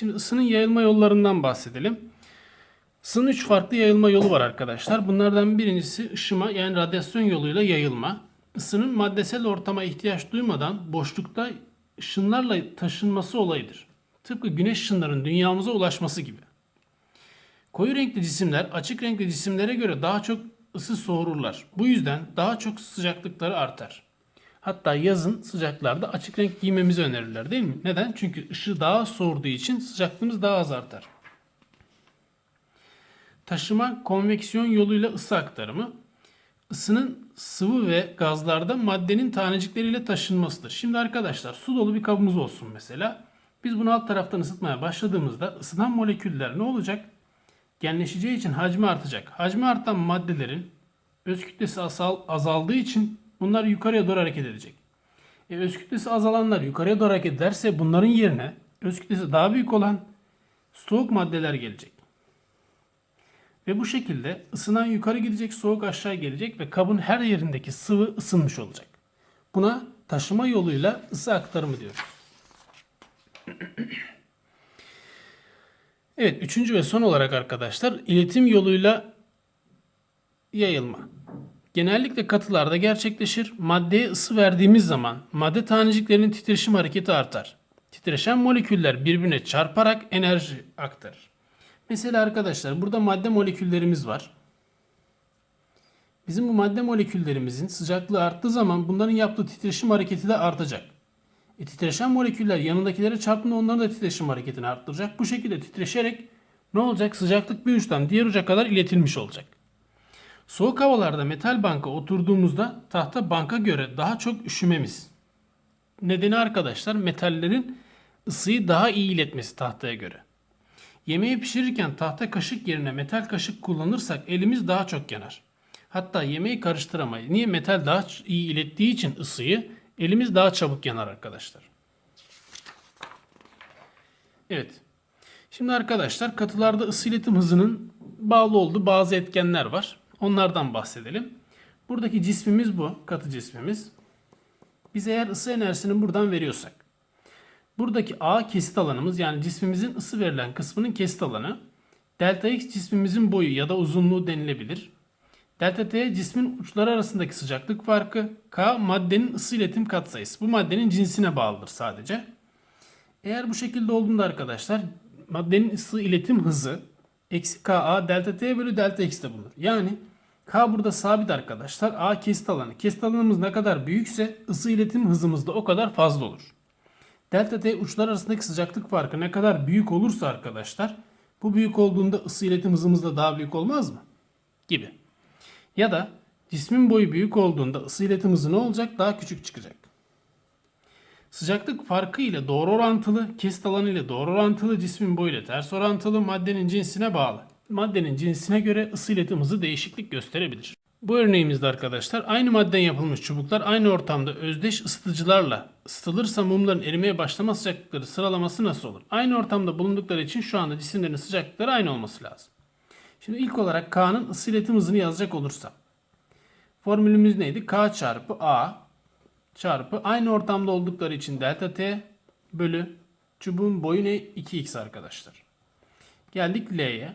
Şimdi ısının yayılma yollarından bahsedelim. Isının 3 farklı yayılma yolu var arkadaşlar. Bunlardan birincisi ışıma yani radyasyon yoluyla yayılma. Isının maddesel ortama ihtiyaç duymadan boşlukta ışınlarla taşınması olayıdır. Tıpkı güneş ışınlarının dünyamıza ulaşması gibi. Koyu renkli cisimler açık renkli cisimlere göre daha çok ısı soğururlar. Bu yüzden daha çok sıcaklıkları artar. Hatta yazın sıcaklarda açık renk giymemizi önerirler değil mi? Neden? Çünkü ışığı daha soğurduğu için sıcaklığımız daha az artar. Taşıma konveksiyon yoluyla ısı aktarımı. Isının sıvı ve gazlarda maddenin tanecikleriyle taşınmasıdır. Şimdi arkadaşlar su dolu bir kabımız olsun mesela. Biz bunu alt taraftan ısıtmaya başladığımızda ısınan moleküller ne olacak? Genleşeceği için hacmi artacak. Hacmi artan maddelerin öz kütlesi azal- azaldığı için bunlar yukarıya doğru hareket edecek. E, öz kütlesi azalanlar yukarıya doğru hareket ederse bunların yerine öz kütlesi daha büyük olan soğuk maddeler gelecek. Ve bu şekilde ısınan yukarı gidecek, soğuk aşağı gelecek ve kabın her yerindeki sıvı ısınmış olacak. Buna taşıma yoluyla ısı aktarımı diyoruz. Evet, üçüncü ve son olarak arkadaşlar iletim yoluyla yayılma. Genellikle katılarda gerçekleşir. Maddeye ısı verdiğimiz zaman madde taneciklerinin titreşim hareketi artar. Titreşen moleküller birbirine çarparak enerji aktarır. Mesela arkadaşlar burada madde moleküllerimiz var. Bizim bu madde moleküllerimizin sıcaklığı arttığı zaman bunların yaptığı titreşim hareketi de artacak. E, titreşen moleküller yanındakilere çarptığında onların da titreşim hareketini arttıracak. Bu şekilde titreşerek ne olacak? Sıcaklık bir uçtan diğer uca kadar iletilmiş olacak. Soğuk havalarda metal banka oturduğumuzda tahta banka göre daha çok üşümemiz. Nedeni arkadaşlar metallerin ısıyı daha iyi iletmesi tahtaya göre. Yemeği pişirirken tahta kaşık yerine metal kaşık kullanırsak elimiz daha çok yanar. Hatta yemeği karıştıramayız. Niye? Metal daha iyi ilettiği için ısıyı elimiz daha çabuk yanar arkadaşlar. Evet. Şimdi arkadaşlar katılarda ısı iletim hızının bağlı olduğu bazı etkenler var. Onlardan bahsedelim. Buradaki cismimiz bu. Katı cismimiz. Biz eğer ısı enerjisini buradan veriyorsak. Buradaki A kesit alanımız yani cismimizin ısı verilen kısmının kesit alanı. Delta X cismimizin boyu ya da uzunluğu denilebilir. Delta T cismin uçları arasındaki sıcaklık farkı. K maddenin ısı iletim katsayısı. Bu maddenin cinsine bağlıdır sadece. Eğer bu şekilde olduğunda arkadaşlar maddenin ısı iletim hızı eksi Ka delta T bölü delta X'te bulunur. Yani K burada sabit arkadaşlar. A kesit alanı. Kesit alanımız ne kadar büyükse ısı iletim hızımız da o kadar fazla olur. Delta T uçlar arasındaki sıcaklık farkı ne kadar büyük olursa arkadaşlar bu büyük olduğunda ısı iletim hızımız da daha büyük olmaz mı? Gibi. Ya da cismin boyu büyük olduğunda ısı iletim hızı ne olacak? Daha küçük çıkacak. Sıcaklık farkı ile doğru orantılı, kesit alanı ile doğru orantılı, cismin boyu ile ters orantılı, maddenin cinsine bağlı. Maddenin cinsine göre ısı iletim hızı değişiklik gösterebilir. Bu örneğimizde arkadaşlar aynı maddeden yapılmış çubuklar aynı ortamda özdeş ısıtıcılarla ısıtılırsa mumların erimeye başlama sıcaklıkları sıralaması nasıl olur? Aynı ortamda bulundukları için şu anda cisimlerin sıcaklıkları aynı olması lazım. Şimdi ilk olarak K'nın ısı iletim hızını yazacak olursam. Formülümüz neydi? K çarpı A çarpı aynı ortamda oldukları için delta T bölü çubuğun boyu ne? 2x arkadaşlar. Geldik L'ye.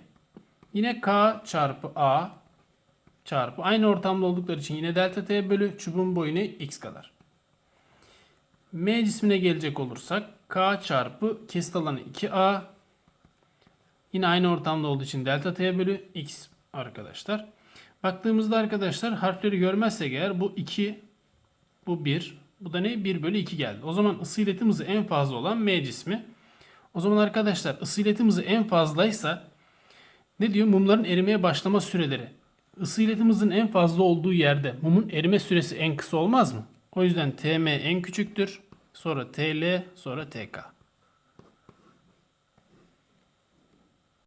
Yine K çarpı A çarpı aynı ortamda oldukları için yine delta T bölü çubuğun boyu ne? x kadar. M cismine gelecek olursak K çarpı kesit alanı 2A yine aynı ortamda olduğu için delta T bölü x arkadaşlar. Baktığımızda arkadaşlar harfleri görmezsek eğer bu 2 bu 1 bu da ne? 1 bölü 2 geldi. O zaman ısı iletim hızı en fazla olan M cismi. O zaman arkadaşlar ısı iletim hızı en fazlaysa ne diyor? Mumların erimeye başlama süreleri. Isı iletim hızının en fazla olduğu yerde mumun erime süresi en kısa olmaz mı? O yüzden TM en küçüktür. Sonra TL, sonra TK.